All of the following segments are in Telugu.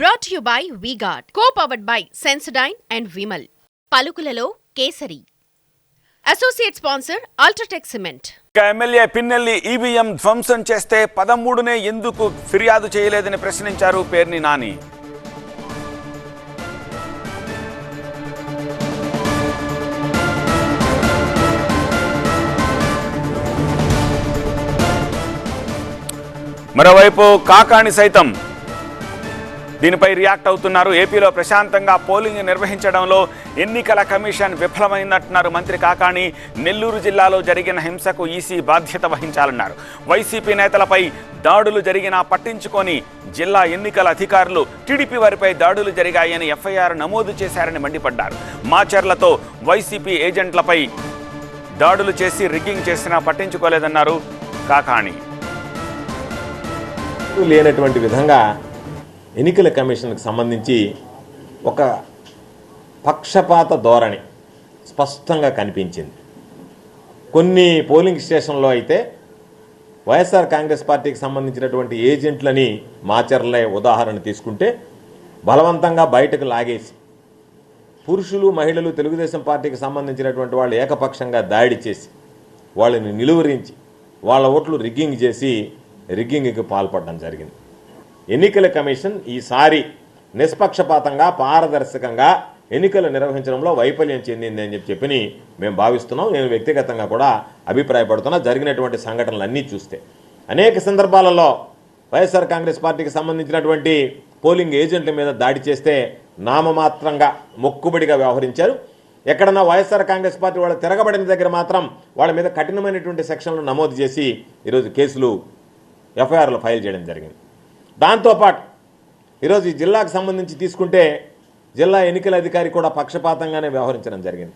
Brought you by VGuard co powered by Sensodyne and Vimal పలుకులలో kesari. Associate sponsor UltraTech cement MLA Pinnelli EVM ధ్వంసం చేస్తే పదమూడునే ఎందుకు ఫిర్యాదు చేయలేదని ప్రశ్నించారు పేర్ని నాని. మరోవైపు కాకాణి సైతం దీనిపై రియాక్ట్ అవుతున్నారు. ఏపీలో ప్రశాంతంగా పోలింగ్ నిర్వహించడంలో ఎన్నికల కమిషన్ విఫలమైందంటున్నారు మంత్రి కాకాణి. నెల్లూరు జిల్లాలో జరిగిన హింసకు ఈసీ బాధ్యత వహించాలన్నారు. వైసీపీ నేతలపై దాడులు జరిగినా పట్టించుకొని జిల్లా ఎన్నికల అధికారులు టీడీపీ వారిపై దాడులు జరిగాయని ఎఫ్ఐఆర్ నమోదు చేశారని మండిపడ్డారు. మాచర్లతో వైసీపీ ఏజెంట్లపై దాడులు చేసి రిగ్గింగ్ చేసినా పట్టించుకోలేదన్నారు కాకాణి. లేనటువంటి విధంగా ఎన్నికల కమిషన్కి సంబంధించి ఒక పక్షపాత ధోరణి స్పష్టంగా కనిపించింది. కొన్ని పోలింగ్ స్టేషన్లో అయితే వైఎస్ఆర్ కాంగ్రెస్ పార్టీకి సంబంధించినటువంటి ఏజెంట్లని మాచర్లే ఉదాహరణ తీసుకుంటే బలవంతంగా బయటకు లాగేసి పురుషులు మహిళలు తెలుగుదేశం పార్టీకి సంబంధించినటువంటి వాళ్ళు ఏకపక్షంగా దాడి చేసి వాళ్ళని నిలువరించి వాళ్ళ ఓట్లు రిగ్గింగ్ చేసి రిగ్గింగ్కి పాల్పడడం జరిగింది. ఎన్నికల కమిషన్ ఈసారి నిష్పక్షపాతంగా పారదర్శకంగా ఎన్నికలు నిర్వహించడంలో వైఫల్యం చెందింది అని చెప్పి చెప్పి మేము భావిస్తున్నాం. నేను వ్యక్తిగతంగా కూడా అభిప్రాయపడుతున్నా. జరిగినటువంటి సంఘటనలన్నీ చూస్తే. అనేక సందర్భాలలో వైఎస్ఆర్ కాంగ్రెస్ పార్టీకి సంబంధించినటువంటి పోలింగ్ ఏజెంట్ల మీద దాడి చేస్తే నామమాత్రంగా మొక్కుబడిగా వ్యవహరించారు. ఎక్కడన్నా వైఎస్ఆర్ కాంగ్రెస్ పార్టీ వాళ్ళు తిరగబడిన దగ్గర మాత్రం వాళ్ళ మీద కఠినమైనటువంటి సెక్షన్లు నమోదు చేసి ఈరోజు కేసులు ఎఫ్ఐఆర్లు ఫైల్ చేయడం జరిగింది. దాంతోపాటు ఈరోజు ఈ జిల్లాకు సంబంధించి తీసుకుంటే జిల్లా ఎన్నికల అధికారి కూడా పక్షపాతంగానే వ్యవహరించడం జరిగింది.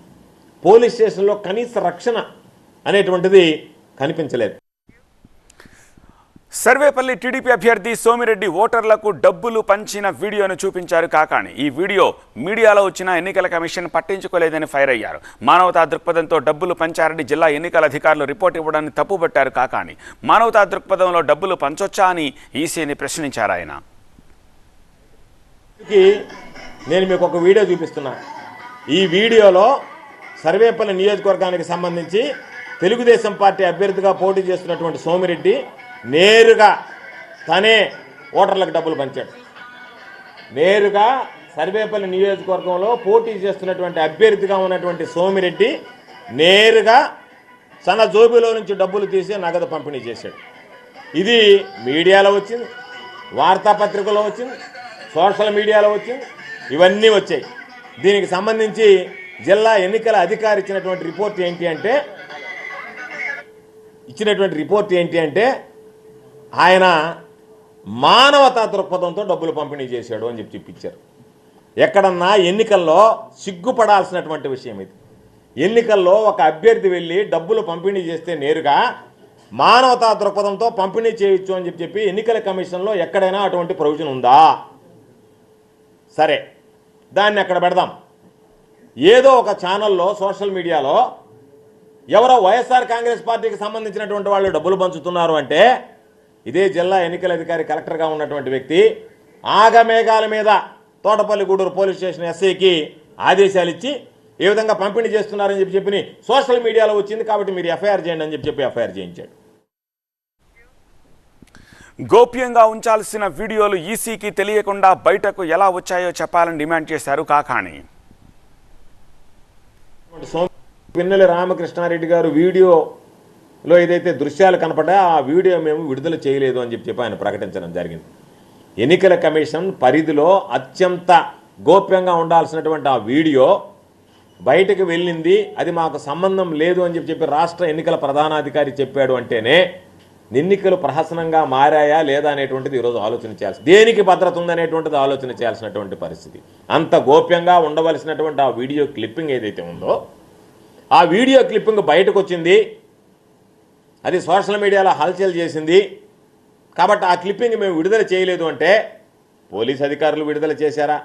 పోలీస్ స్టేషన్లో కనీస రక్షణ అనేటువంటిది కనిపించలేదు. సర్వేపల్లి టీడీపీ అభ్యర్థి సోమిరెడ్డి ఓటర్లకు డబ్బులు పంచిన వీడియోను చూపించారు కాకాణి. ఈ వీడియో మీడియాలో వచ్చిన ఎన్నికల కమిషన్ పట్టించుకోలేదని ఫైర్ అయ్యారు. మానవతా దృక్పథంతో డబ్బులు పంచారని జిల్లా ఎన్నికల అధికారులు రిపోర్ట్ ఇవ్వడాన్ని తప్పుపట్టారు కాకాణి. మానవతా దృక్పథంలో డబ్బులు పంచొచ్చా అని ఈసీని ప్రశ్నించారు ఆయన. కి నేను మీకు ఒక వీడియో చూపిస్తున్నా. ఈ వీడియోలో సర్వేపల్లి నియోజకవర్గానికి సంబంధించి తెలుగుదేశం పార్టీ అభ్యర్థిగా పోటీ చేస్తున్నటువంటి సోమిరెడ్డి నేరుగా తనే ఓటర్లకు డబ్బులు పంచాడు. నేరుగా సర్వేపల్లి నియోజకవర్గంలో పోటీ చేస్తున్నటువంటి అభ్యర్థిగా ఉన్నటువంటి సోమిరెడ్డి నేరుగా తన జోబిలో నుంచి డబ్బులు తీసి నగదు పంపిణీ చేశాడు. ఇది మీడియాలో వచ్చింది వార్తాపత్రికలో వచ్చింది సోషల్ మీడియాలో వచ్చింది ఇవన్నీ వచ్చాయి. దీనికి సంబంధించి జిల్లా ఎన్నికల అధికారి ఇచ్చినటువంటి రిపోర్ట్ ఏంటి అంటే ఇచ్చినటువంటి రిపోర్ట్ ఏంటి అంటే ఆయన మానవతా దృక్పథంతో డబ్బులు పంపిణీ చేశాడు అని చెప్పి చెప్పించారు ఎక్కడన్నా ఎన్నికల్లో సిగ్గుపడాల్సినటువంటి విషయం ఇది. ఎన్నికల్లో ఒక అభ్యర్థి వెళ్ళి డబ్బులు పంపిణీ చేస్తే నేరుగా మానవతా దృక్పథంతో పంపిణీ చేయొచ్చు అని చెప్పి చెప్పి ఎన్నికల కమిషన్లో ఎక్కడైనా అటువంటి ప్రొవిజన్ ఉందా? సరే దాన్ని అక్కడ పెడదాం. ఏదో ఒక ఛానల్లో సోషల్ మీడియాలో ఎవరో వైఎస్ఆర్ కాంగ్రెస్ పార్టీకి సంబంధించినటువంటి వాళ్ళు డబ్బులు పంచుతున్నారు అంటే ఇదే జిల్లా ఎన్నికల అధికారి కలెక్టర్గా ఉన్నటువంటి వ్యక్తి ఆగమేఘాల మీద తోటపల్లి గూడూరు పోలీస్ స్టేషన్ ఎస్ఐకి ఆదేశాలు ఇచ్చి ఏ విధంగా పంపిణీ చేస్తున్నారని చెప్పి చెప్పి సోషల్ మీడియాలో వచ్చింది కాబట్టి మీరు ఎఫ్ఐఆర్ చేయండి అని చెప్పి ఎఫ్ఐఆర్ చేయించాడు. గోప్యంగా ఉంచాల్సిన వీడియోలు ఈసీకి తెలియకుండా బయటకు ఎలా వచ్చాయో చెప్పాలని డిమాండ్ చేశారు కాకాణి. పిన్నెల రామకృష్ణారెడ్డి గారు లో ఏదైతే దృశ్యాలు కనపడా ఆ వీడియో మేము విడుదల చేయలేదు అని చెప్పి చెప్పి ఆయన ప్రకటించడం జరిగింది. ఎన్నికల కమిషన్ పరిధిలో అత్యంత గోప్యంగా ఉండాల్సినటువంటి ఆ వీడియో బయటకు వెళ్ళింది. అది మాకు సంబంధం లేదు అని చెప్పి చెప్పి రాష్ట్ర ఎన్నికల ప్రధానాధికారి చెప్పాడు అంటేనే ఎన్నికలు ప్రహసనంగా మారాయా లేదా అనేటువంటిది ఈరోజు ఆలోచన చేయాల్సి దేనికి భద్రత ఉందనేటువంటిది ఆలోచన చేయాల్సినటువంటి పరిస్థితి. అంత గోప్యంగా ఉండవలసినటువంటి ఆ వీడియో క్లిప్పింగ్ ఏదైతే ఉందో ఆ వీడియో క్లిప్పింగ్ బయటకు వచ్చింది. అది సోషల్ మీడియాలో హల్చల్ చేసింది. కాబట్టి ఆ క్లిప్పింగ్ మేము విడుదల చేయలేదు అంటే పోలీస్ అధికారులు విడుదల చేశారా?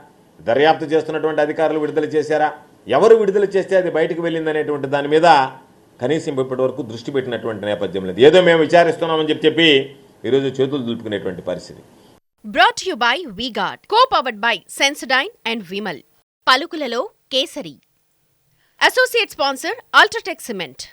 దర్యాప్తు చేస్తున్నటువంటి అధికారులు విడుదల చేశారా? ఎవరు విడుదల చేస్తే అది బయటకు వెళ్ళిందనేటువంటి దాని మీద కనీసం ఇప్పటి వరకు దృష్టి పెట్టినటువంటి నేపథ్యం లేదు. ఏదో మేము విచారిస్తున్నామని చెప్పి చెప్పి ఈరోజు చేతులు దులుపుకునేటువంటి పరిస్థితి. Brought you by VGuard co powered by Sensodyne and Vimal పలుకులలో kesari. Associate sponsor UltraTech cement